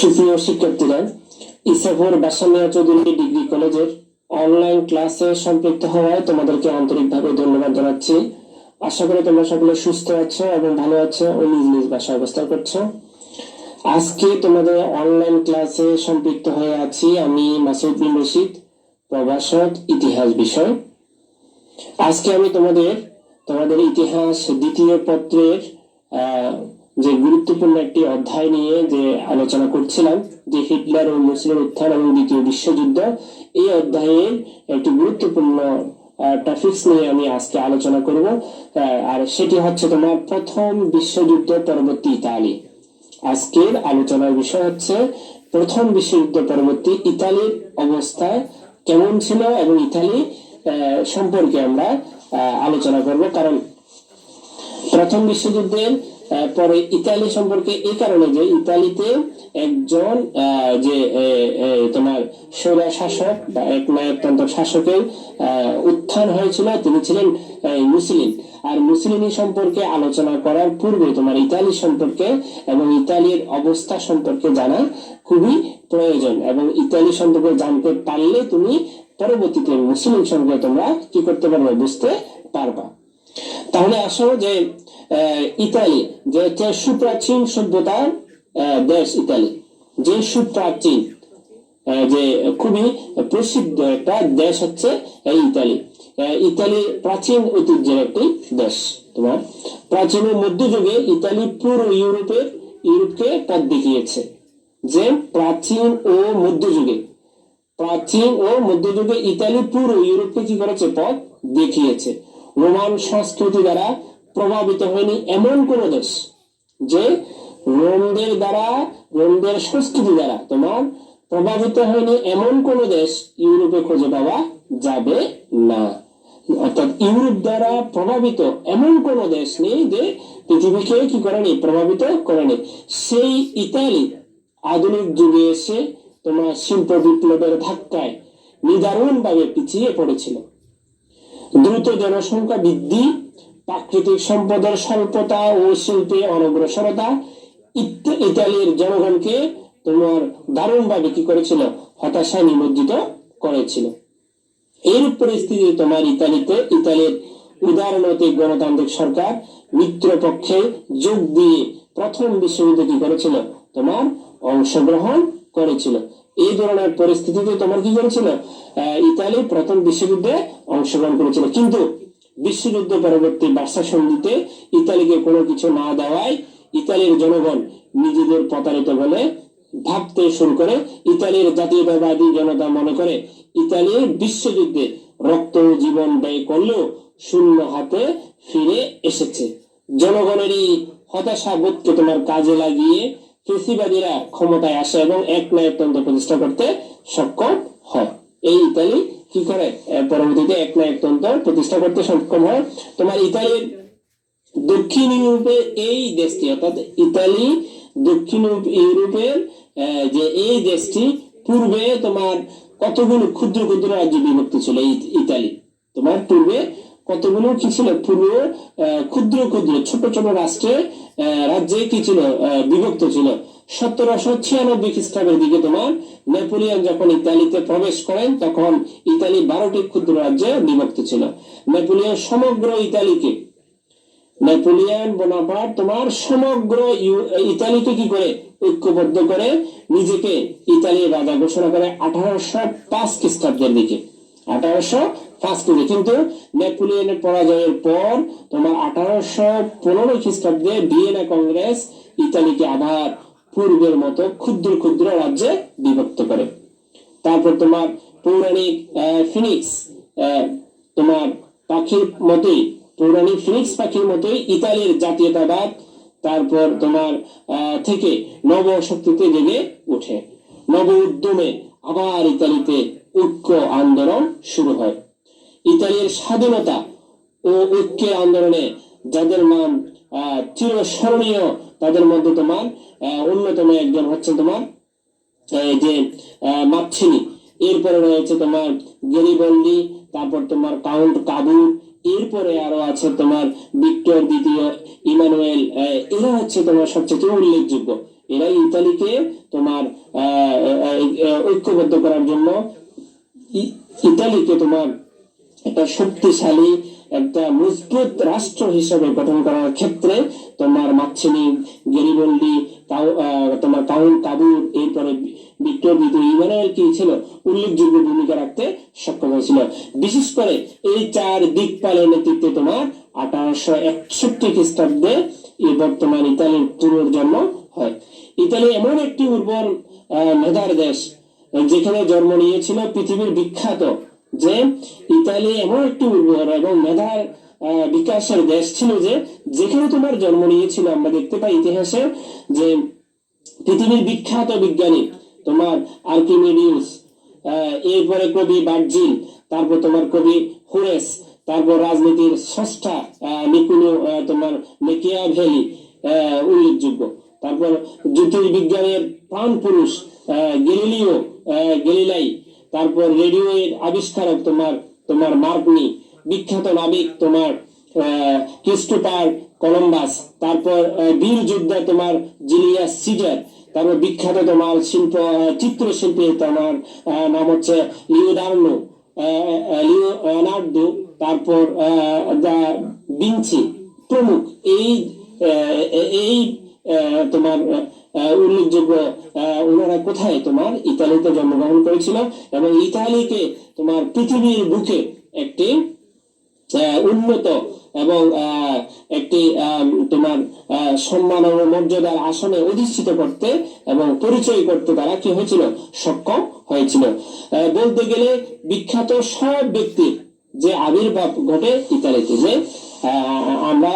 সুপ্রিয় শিক্ষার্থীরা ইসাফর বাসামিয়া চৌধুরী ডিগ্রি কলেজের অনলাইন ক্লাসে সম্পৃক্ত হওয়ায় তোমাদেরকে আন্তরিকভাবে ধন্যবাদ জানাচ্ছি। আশা করি তোমরা সকলে সুস্থ আছো এবং ভালো আছো ও নিজ নিজ বাসায় অবস্থান করছ। আজকে তোমাদের অনলাইন ক্লাসে সম্পৃক্ত হয়ে আছি আমি মাসুদ বিন রশিদ, প্রভাষক ইতিহাস বিষয়। আজকে আমি তোমাদের তোমাদের ইতিহাস দ্বিতীয় পত্রের যে গুরুত্বপূর্ণ একটি অধ্যায় নিয়ে যে আলোচনা করছিলাম, যে হিটলার ও মুসলিম উত্থান এবং দ্বিতীয় বিশ্বযুদ্ধ, এই অধ্যায়ের একটি গুরুত্বপূর্ণ টপিকস নিয়ে আমি আজকে আলোচনা করব। আর সেটি হচ্ছে তোমার প্রথম বিশ্বযুদ্ধ পরবর্তী ইতালি। আজকের আলোচনার বিষয় হচ্ছে, প্রথম বিশ্বযুদ্ধ পরবর্তী ইতালির অবস্থা কেমন ছিল এবং ইতালি সম্পর্কে আমরা আলোচনা করব। কারণ প্রথম বিশ্বযুদ্ধের পরে ইতালি সম্পর্কে এই কারণে যে ইতালিতে একজন যে তোমার স্বৈরা শাসক বা এক নায়কতন্ত্র শাসকের উত্থান হয়েছিল, তিনি ছিলেন মুসলিম। আর মুসলিমি সম্পর্কে আলোচনা করার পূর্বে তোমার ইতালি সম্পর্কে এবং ইতালির অবস্থা সম্পর্কে জানা খুবই প্রয়োজন এবং ইতালি সম্পর্কে জানতে পারলে তুমি পরবর্তীতে মুসলিম সম্পর্কে তোমরা কি করতে পারবে বুঝতে পারবা। তাহলে আসো যে ইতালি, যে হচ্ছে সুপ্রাচীন সভ্যতার দেশ ইতালি। যে সুপ্রাচীন যে খুবই প্রসিদ্ধ একটা দেশ হচ্ছে এই ইতালি। ইতালি প্রাচীন ঐতিহ্যের একটি দেশ তোমার। প্রাচীন মধ্যযুগে ইতালি পুরো ইউরোপের ইউরোপকে পথ দেখিয়েছে। যে প্রাচীন ও মধ্যযুগে, প্রাচীন ও মধ্যযুগে ইতালি পুরো ইউরোপকে কি করেছে? পথ দেখিয়েছে। রোমান সংস্কৃতি দ্বারা প্রভাবিত হয়নি এমন কোন দেশ যে রোমদের দ্বারা, রোমদের সংস্কৃতি দ্বারা তোমার প্রভাবিত হয়নি এমন কোন দেশ ইউরোপে খুঁজে পাওয়া যাবে না। অর্থাৎ ইউরোপ দ্বারা প্রভাবিত এমন কোন দেশ নেই যে পৃথিবীকে কি করেনি? প্রভাবিত করেনি। সেই ইতালি আধুনিক যুগে এসে তোমার শিল্প বিপ্লবের ধাক্কায় নিদারুণ ভাবে পিছিয়ে পড়েছিল। দ্রুত জনসংখ্যা বৃদ্ধি প্রাকৃতিক সম্পদের স্বল্পতা ও শিল্পে অনগ্রসরতা। ইতালির জনগণকে তোমার দারুণভাবে কি করেছিল? হতাশায় নিমজ্জিত করেছিল। এর পরিস্থিতি তোমার ইতালিতে, ইতালির উদারনৈতিক গণতান্ত্রিক সরকার মিত্র পক্ষে যোগ দিয়ে প্রথম বিশ্বযুদ্ধে কি করেছিল? তোমার অংশগ্রহণ করেছিল। এই ধরনের পরিস্থিতিতে তোমার কি করেছিল? ইতালি প্রথম বিশ্বযুদ্ধে অংশগ্রহণ করেছিল। কিন্তু বিশ্বযুদ্ধ পরবর্তী বার্সা সন্ধিতে ইতালিকে কোনো কিছু না দেওয়ায় ইতালির জনগণ নিজেদের প্রতারিত বলে ভাবতে শুরু করে। ইতালির জাতীয়তাবাদী জনতা মনে করে ইতালির বিশ্বযুদ্ধে রক্ত জীবন ব্যয় করলেও শূন্য হাতে ফিরে এসেছে। জনগণের এই হতাশা বোধকে তোমার কাজে লাগিয়ে ফেসিবাদীরা ক্ষমতায় আসে এবং এক নায়কতন্ত্র প্রতিষ্ঠা করতে সক্ষম হয়। এই ইতালি কি করে? পরবর্তীতে এক নায়কতন্ত্র প্রতিষ্ঠা করতে সক্ষম হয়। তোমার ইতালির দক্ষিণ ইউরোপের এই দেশটি, অর্থাৎ ইতালি দক্ষিণ ইউরোপের যে এই দেশটি, পূর্বে তোমার কতগুলো ক্ষুদ্র ক্ষুদ্র রাজ্যে বিভক্ত ছিল ইতালি? তোমার পূর্বে কতগুলো কি ছিল? পূর্ব ক্ষুদ্র ক্ষুদ্র, ছোট ছোট রাষ্ট্রে রাজ্যে কি ছিল? বিভক্ত ছিল। সতেরোশো ছিয়ানব্বই খ্রিস্টাব্দের দিকে তোমার নেপোলিয়ন যখন ইতালিতে প্রবেশ করেন, তখন ইতালি বারোটি ক্ষুদ্র রাজ্যে বিভক্ত ছিল। নেপোলিয়ন সমগ্র ইতালিকে, নেপোলিয়ান বোনাপার্ট তোমার সমগ্র ইতালিকে কি করে ঐক্যবদ্ধ করে? নিজেকে ইতালির রাজা ঘোষণা করে আঠারোশো পাঁচ খ্রিস্টাব্দের দিকে। আঠারোশো পাঁচ খ্রিস্টাব্দে কিন্তু নেপোলিয়নের পরাজয়ের পর তোমার আঠারোশো পনেরো খ্রিস্টাব্দে ভিয়েনা কংগ্রেস ইতালিকে আবার পূর্বের মতো ক্ষুদ্র ক্ষুদ্র রাজ্যে বিভক্ত করে। তারপর তোমার পৌরাণিক ফিনিক্স তোমার পাখির মতোই, পৌরাণিক ফিনিক্স পাখির মতোই ইতালির জাতীয়তাবাদ, তারপর তোমার থেকে নব শক্তিতে জেগে ওঠে। নব উদ্যমে আবার ইতালিতে ঐক্য আন্দোলন শুরু হয়। ইতালির স্বাধীনতা ও ঐক্যের আন্দোলনে, যাদের নাম চিরস্মরণীয় তাদের মধ্যে তোমার অন্যতম একজন হচ্ছে তোমার যে আহ, এরপরে রয়েছে তোমার গেরিবল্ডি তারপর তোমার কাউন্ট কাবু এরপরে আরও আছে তোমার ভিক্টর দ্বিতীয় ইমানুয়েল এরা হচ্ছে তোমার সবচেয়ে উল্লেখযোগ্য। এরা ইতালিকে তোমার ঐক্যবদ্ধ করার জন্য ইতালিকে তোমার একটা শক্তিশালী একটা মজবুত রাষ্ট্র হিসেবে গঠন করার ক্ষেত্রে তোমার মাচ্ছিনি গেরিবল্ডি তোমার কাউন্ট কাবুর এরপরে ভিক্টর দ্বিতীয় ইমানুয়েল কি ছিল? উল্লেখযোগ্য ভূমিকা রাখতে সক্ষম হয়েছিল। বিশেষ করে এই চার দিক দিকপালের নেতৃত্বে তোমার আঠারোশো একষট্টি খ্রিস্টাব্দে এই বর্তমান ইতালির পুনর্জন্ম হয়। ইতালি এমন একটি উর্বর মেধার দেশ, যেখানে জন্ম নিয়েছিল পৃথিবীর বিখ্যাত যে ইতালি এমন একটি উর্বর এবং মেধার বিকাশের দেশ ছিল যে যেখানে তোমার জন্ম নিয়েছিল। আমরা দেখতে পাই ইতিহাসে যে পৃথিবীর বিখ্যাত বিজ্ঞানী তোমার আর্কিমিডিউস এরপরে কবি বার্জিল তারপর তোমার কবি হুরেস তারপর রাজনীতির নিকুলো আহ, তোমার মেকিয়া ভ্যালি উল্লেখযোগ্য। তারপর জ্যোতির্বিজ্ঞানের প্রাণ পুরুষ গেলিলিও গেলিলাই তারপর রেডিও এর আবিষ্কারক তোমার তোমার মার্কনি বিখ্যাত নাবিক তোমার আহ, ক্রিস্টোফার কলম্বাস তারপর বীর যোদ্ধা তোমার জিলিয়াস সিজার তারপর বিখ্যাত তোমার শিল্প চিত্রশিল্পী তোমার নাম হচ্ছে লিওনার্নো লিওনার্দো তারপর দা বিঞ্চি প্রমুখ। এই এই তোমার উল্লেখযোগ্য কোথায়? তোমার ইতালিতে জন্মগ্রহণ করেছিল এবং ইতালিকে তোমার পৃথিবীর বুকে একটি উন্নত এবং একটি তোমার সম্মান ও মর্যাদার আসনে অধিষ্ঠিত করতে এবং পরিচয় করতে তারা কি হয়েছিল? সক্ষম হয়েছিল। বলতে গেলে বিখ্যাত সব ব্যক্তির যে আবির্ভাব ঘটে ইতালিতে যে আমরা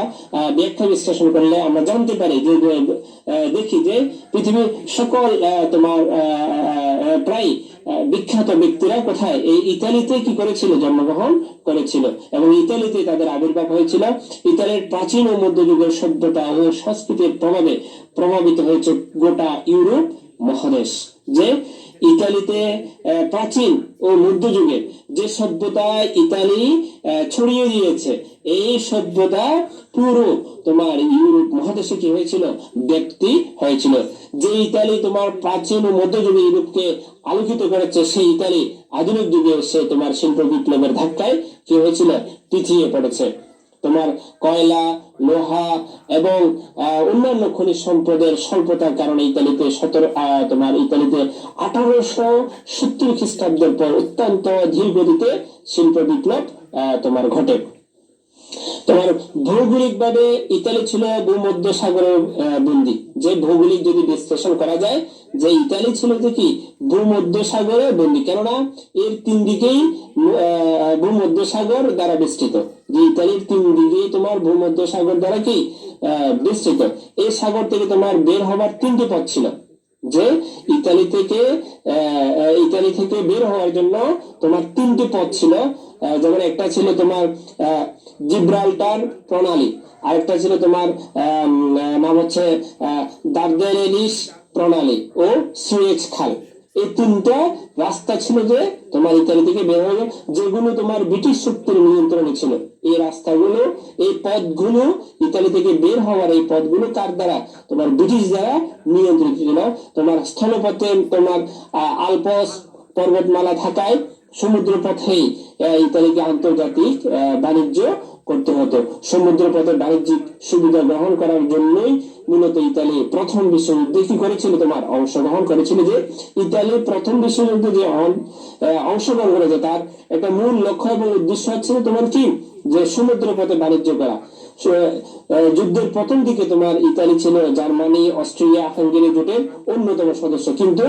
ব্যাখ্যা বিশ্লেষণ করলে আমরা জানতে পারি যে দেখি যে পৃথিবীর সকল তোমার প্রায় বিখ্যাত ব্যক্তিরা কোথায়? এই ইতালিতে কি করেছিল? জন্মগ্রহণ করেছিল। এবং ইতালিতে তাদের আবির্ভাব হয়েছিল। ইতালির প্রাচীন ও মধ্যযুগের সভ্যতা ও সংস্কৃতির প্রভাবে প্রভাবিত হয়েছে গোটা ইউরোপ মহাদেশ, যে ইতালিতে প্রাচীন ও মধ্যযুগে যে সভ্যতা ইতালি ছড়িয়ে দিয়েছে, এই সভ্যতা পুরো তোমার ইউরোপ মহাদেশে কি হয়েছিল? ব্যক্তি হয়েছিল। যে ইতালি তোমার প্রাচীন ও মধ্যযুগে ইউরোপকে আলোকিত করেছে, সেই ইতালি আধুনিক যুগে সে তোমার শিল্প বিপ্লবের ধাক্কায় কি হয়েছিল? পিছিয়ে পড়েছে। তোমার কয়লা, লোহা এবং অন্যান্য খনিজ সম্পদের স্বল্পতার কারণে ইতালিতে সতেরো তোমার ইতালিতে আঠারোশো সত্তর খ্রিস্টাব্দের পর অত্যন্ত ধীর গতিতে শিল্প বিপ্লব তোমার ঘটে। তোমার ভৌগোলিক ভাবে ইতালি ছিল ভূমধ্য সাগরের বন্দি। যে ভৌগোলিক যদি বিশ্লেষণ করা যায়, যে ইতালি ছিল যে কি? ভূমধ্য সাগরে বন্দি। কেননা, এর তিন দিকেই ভূমধ্য সাগর দ্বারা বেষ্টিত যে ইতালির তিন দিকেই তোমার ভূমধ্য সাগর দ্বারা কি বেষ্টিত এই সাগর থেকে তোমার বের হবার তিনটি পথ ছিল। যে ইতালি থেকে ইতালি থেকে বের হওয়ার জন্য তোমার তিনটি পথ ছিল। যেমন একটা ছিল তোমার জিব্রাল্টার প্রণালী। আরেকটা ছিল তোমার নাম হচ্ছে আহ, দার্দানেলিস প্রণালী ও সুয়েজ খাল। এই তিনটা রাস্তা ছিল যে তোমার ইতালি থেকে বের হয়ে যেগুলো তোমার ব্রিটিশ শক্তির নিয়ন্ত্রণে ছিল। এই রাস্তাগুলো, এই পথগুলো ইতালি থেকে বের হওয়ার এই পথগুলো কার দ্বারা? তোমার ব্রিটিশ দ্বারা নিয়ন্ত্রিত ছিল। তোমার স্থলপথে তোমার আলপস পর্বতমালা থাকায় সমুদ্র পথেই ইতালিকে আন্তর্জাতিক বাণিজ্য করতে হতো। সমুদ্র পথে বাণিজ্যিক সুবিধা গ্রহণ করার জন্যই মূলত ইতালি প্রথম বিশ্বযুদ্ধে কি করেছিল তোমার? অংশগ্রহণ করেছিল যে ইতালি প্রথম বিশ্বযুদ্ধে যে অংশগ্রহণ করেছে, তার একটা মূল লক্ষ্য এবং উদ্দেশ্য হচ্ছে তোমার কি? যে সমুদ্র পথে বাণিজ্য করা। যুদ্ধের প্রথম দিকে তোমার ইতালি ছিল জার্মানি, অস্ট্রিয়া, হাঙ্গেরি জোটের অন্যতম সদস্য। কিন্তু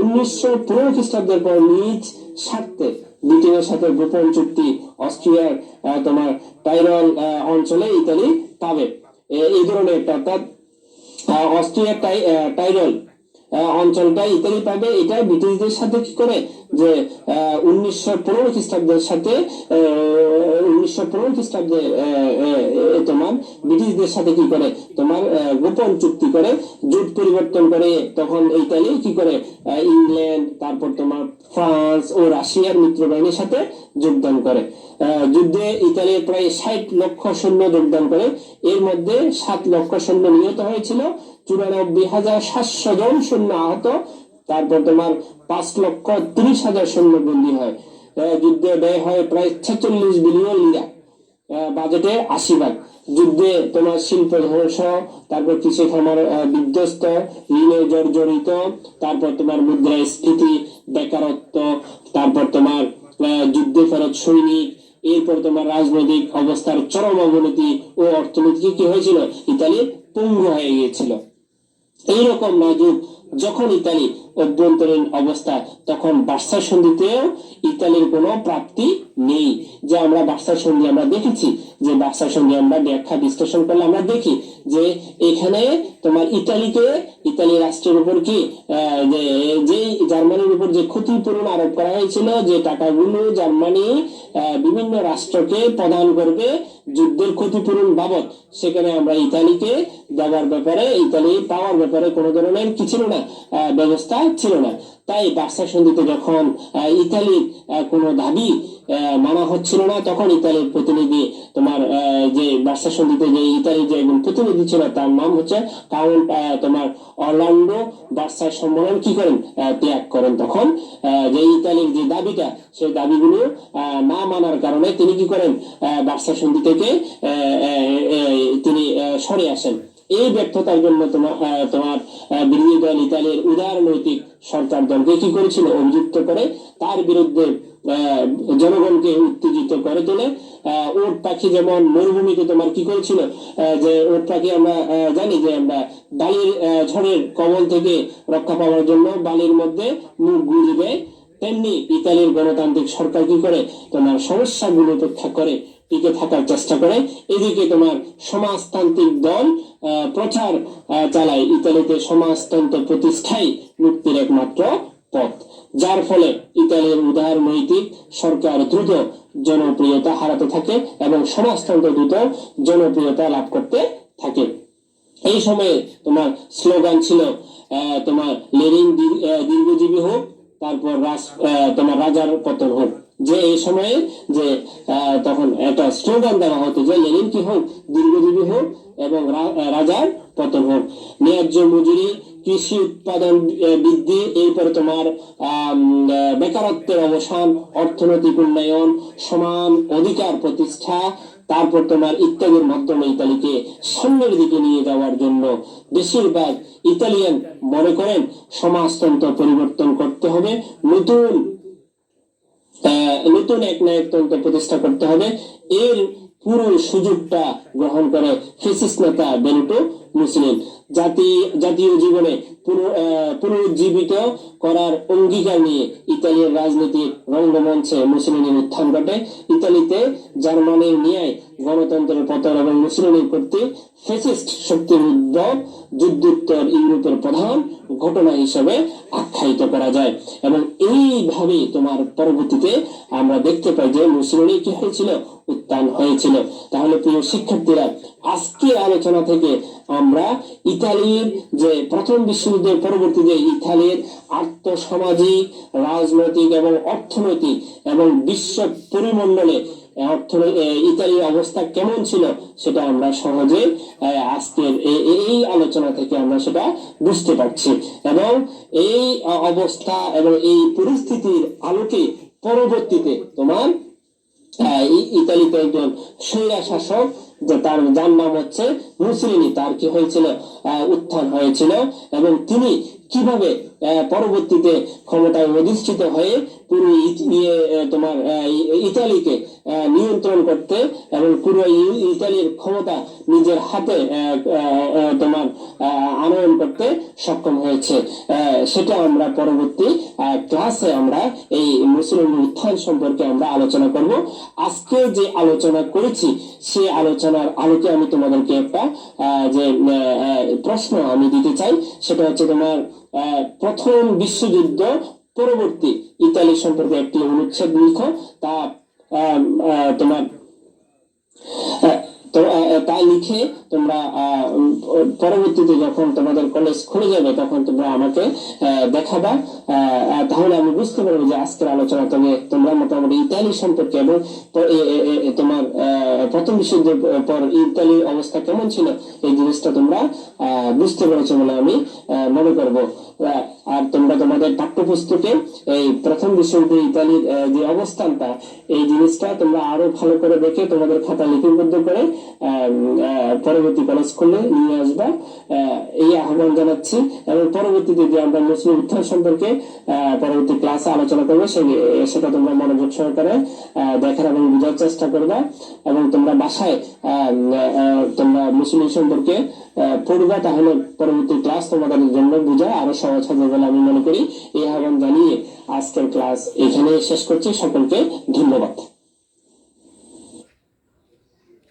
উনিশশো পনেরো খ্রিস্টাব্দের পর নিজ স্বার্থে ব্রিটেনের সাথে গোপন চুক্তি অস্ট্রিয়ার তোমার টাইরল অঞ্চলে ইতালি পাবে। এই ধরনের একটা অর্থাৎ অস্ট্রিয়ার টাইরল অঞ্চলটা ইতালি পাবে। এটা ব্রিটিশদের সাথে কি করে? যে উনিশশো পনেরো খ্রিস্টাব্দের সাথে উনিশশো পনেরো খ্রিস্টাব্দে তোমার ব্রিটিশদের সাথে কি করে? তোমার গোপন চুক্তি করে জোট পরিবর্তন করে, তখন ইতালি কি করে? ইংল্যান্ড, তারপর তোমার ফ্রান্স ও রাশিয়ার মিত্র বাহিনীর সাথে যোগদান করে। যুদ্ধে ইতালির প্রায় ষাট লক্ষ সৈন্য যোগদান করে। এর মধ্যে সাত লক্ষ সৈন্য নিহত হয়েছিল। চুরানব্বই হাজার সাতশো জন সৈন্য আহত। তারপর তোমার পাঁচ লক্ষ তিরিশ হাজার সৈন্য বন্দী হয়। যুদ্ধে ব্যয় হয় প্রায় ছেচল্লিশ বিলিয়ন লিরা। বাজেটে আশি ভাগ। যুদ্ধে তোমার শিল্প ধ্বংস, তারপর কৃষি খামার বিধ্বস্ত ঋণে জর্জরিত, তারপর তোমার মুদ্রাস্ফীতি, বেকারত্ব, তারপর তোমার যুদ্ধে ফেরত সৈনিক, এরপর তোমার রাজনৈতিক অবস্থার চরম অবনতি ও অর্থনীতি কি হয়েছিল? ইতালি পঙ্গু হয়ে গিয়েছিল। এইরকম নাজুক যখন ইতালি অভ্যন্তরীণ অবস্থা, তখন বার্সা সন্ধিতেও ইতালির কোনো প্রাপ্তি নেই। যে আমরা বার্সা সন্ধি, আমরা দেখেছি যে বার্সা সন্ধি আমরা ব্যাখ্যা বিশ্লেষণ করলে আমরা দেখি যে এখানে তোমার ইতালিকে, ইতালি রাষ্ট্রের উপর কি যে জার্মানির উপর যে ক্ষতিপূরণ আরোপ করা হয়েছিল, যে টাকাগুলো জার্মানি বিভিন্ন রাষ্ট্রকে প্রদান করবে যুদ্ধের ক্ষতিপূরণ বাবদ, সেখানে আমরা ইতালিকে দেওয়ার ব্যাপারে, ইতালি পাওয়ার ব্যাপারে কোনো ধরনের কিছু না আহ, ব্যবস্থা ছিল না। তাই বার্সা সন্ধিতে যখন ইতালির কোনো দাবি মানা হচ্ছিল না তখন ইতালির প্রতিনিধি তোমার যে বার্সা সন্ধিতে যে ইতালির যে একজন প্রতিনিধি ছিল তার নাম হচ্ছে আহ, তোমার অরল্যান্ডো বার্সার সম্মেলন কি করেন? ত্যাগ করেন তখন। যে ইতালির যে দাবিটা সেই দাবিগুলো না মানার কারণে তিনি কি করেন? বার্সা সন্ধি থেকে তিনি সরে আসেন। এই ব্যর্থতার জন্য তোমার তোমার বিরোধী দল ইতালির উদার নৈতিক সরকার দলকে কি করেছিল? অভিযুক্ত করে তার বিরুদ্ধে জনগণকে উত্তেজিত করে তোলে। ওট পাখি যেমন মরুভূমিতে তোমার কি করেছিল? যে ওট পাখি আমরা জানি যে আমরা বালির ঝড়ের কবল থেকে রক্ষা পাওয়ার জন্য বালির মধ্যে মুখ গুঁজে দেয় তেমনি ইতালির গণতান্ত্রিক সরকার কি করে? তোমার সমস্যাগুলো উপেক্ষা করে। টিকে থাকার চেষ্টা করে। এদিকে তোমার সমাজতান্ত্রিক দল প্রচার চালায় ইতালিতে সমাজতন্ত্র প্রতিষ্ঠাই মুক্তির একমাত্র পথ। যার ফলে ইতালির উদার নৈতিক সরকার দ্রুত জনপ্রিয়তা হারাতে থাকে এবং সমাজতন্ত্র দ্রুত জনপ্রিয়তা লাভ করতে থাকে। এই সময়ে তোমার স্লোগান ছিল তোমার লেনিন দীর্ঘজীবী হোক, তারপর রাজ তোমার রাজার পতন হোক। যে এই সময়ে যে তখন একটা স্লোগান দেওয়া হতো যে লেনিন কি হোক, দীর্ঘজীবী হোক এবং রাজার পতন হোক। ন্যায্য মজুরি, কৃষি উৎপাদন বৃদ্ধি, এরপরে তোমার বেকারত্বের অবসান, অর্থনৈতিক উন্নয়ন, সমান অধিকার প্রতিষ্ঠা, তারপর তোমার ইত্যাদির মাধ্যমে ইতালিকে সামনের দিকে নিয়ে যাওয়ার জন্য বেশিরভাগ ইতালিয়ান মনে করেন সমাজতন্ত্র পরিবর্তন করতে হবে। নতুন নতুন এক নায়কতন্ত্র প্রতিষ্ঠা করতে হবে। এর পুরো সুযোগটা গ্রহণ করে ফেসিস নেতা বেনুটো মুসলিম। জাতি, জাতীয় জীবনে পুনরুজ্জীবিত করার অঙ্গীকার নিয়ে ইতালির রাজনীতির রঙ্গমঞ্চে মুসলিমের উত্থান ঘটে। ইতালিতে জার্মানির ন্যায় গণতন্ত্রের পতন এবং মুসলিমের কর্তৃক ফেসিস্ট শক্তির উদ্ভব যুদ্ধোত্তর ইউরোপের প্রধান ঘটনা হিসেবে আখ্যায়িত করা যায়। এবং এইভাবে তোমার পরবর্তীতে আমরা দেখতে পাই যে মুসলিমের কি হয়েছিল? উত্থান হয়েছিল। তাহলে প্রিয় শিক্ষার্থীরা আজকের আলোচনা থেকে আমরা ইতালির যে প্রথম বিশ্বযুদ্ধের পরবর্তী যে ইতালির আর্থসামাজিক, রাজনৈতিক এবং অর্থনৈতিক এবং বিশ্ব পরিমণ্ডলে অর্থ- ইতালির অবস্থা কেমন ছিল সেটা আমরা সহজে আজকের আলোচনা থেকে আমরা সেটা বুঝতে পারছি। এবং এই অবস্থা এবং এই পরিস্থিতির আলোকে পরবর্তীতে তোমার ইতালিতে একজন স্বৈরা শাসক যে তার যার নাম হচ্ছে মুসলিনি, তার কি হয়েছিল? উত্থান হয়েছিল। এবং তিনি কীভাবে পরবর্তীতে ক্ষমতায় অধিষ্ঠিত হয়ে পুরো আহ, তোমার ইতালিকে নিয়ন্ত্রণ করতে এবং ইতালির ক্ষমতা নিজের হাতে তোমার আনয়ন করতে সক্ষম হয়েছে। সেটা আমরা পরবর্তী ক্লাসে আমরা এই মুসলিম উত্থান সম্পর্কে আমরা আলোচনা করব। আজকে যে আলোচনা করেছি সেই আলোচনার আলোকে আমি তোমাদেরকে একটা যে প্রশ্ন আমি দিতে চাই। সেটা হচ্ছে তোমার প্রথম বিশ্বযুদ্ধ পরবর্তী ইতালি সম্পর্কে একটি অনুচ্ছেদ লিখো, তা তোমার তো লিখে তোমরা পরবর্তীতে যখন তোমাদের কলেজ খুলে যাবে, তখন তোমরা আমাকে দেখাবা। তাহলে আমি বুঝতে পারব যে আজকের আলোচনা তবে তোমরা মোটামুটি ইতালি সম্পর্কে এবং তোমার প্রথম বিশ্বযুদ্ধের পর ইতালির অবস্থা কেমন ছিল, এই জিনিসটা তোমরা বুঝতে পেরেছ বলে আমি মনে করব। আর তোমরা তোমাদের পাঠ্যপুস্তকে এই প্রথম বিশ্বযুদ্ধে ইতালির যে অবস্থানটা, এই জিনিসটা তোমরা আরও ভালো করে দেখে তোমাদের খাতা লিপিবদ্ধ করে পরবর্তী কলেজ খুলে নিয়ে আসবা। এই আহ্বান জানাচ্ছি। এবং পরবর্তীতে যে আমরা মুসলিম উত্থান সম্পর্কে পরবর্তী ক্লাসে আলোচনা করব সেটা তোমরা মনোযোগ সহকারে দেখার এবং বোঝার চেষ্টা করবা। এবং তোমরা বাসায় তোমরা মুসলিম সম্পর্কে পড়বা, তাহলে পরবর্তী ক্লাস তোমাদের জন্য বোঝা আরও সহজ হবে বলে আমি মনে করি। এই আহ্বান জানিয়ে আজকের ক্লাস এখানে শেষ করছি। সকলকে ধন্যবাদ।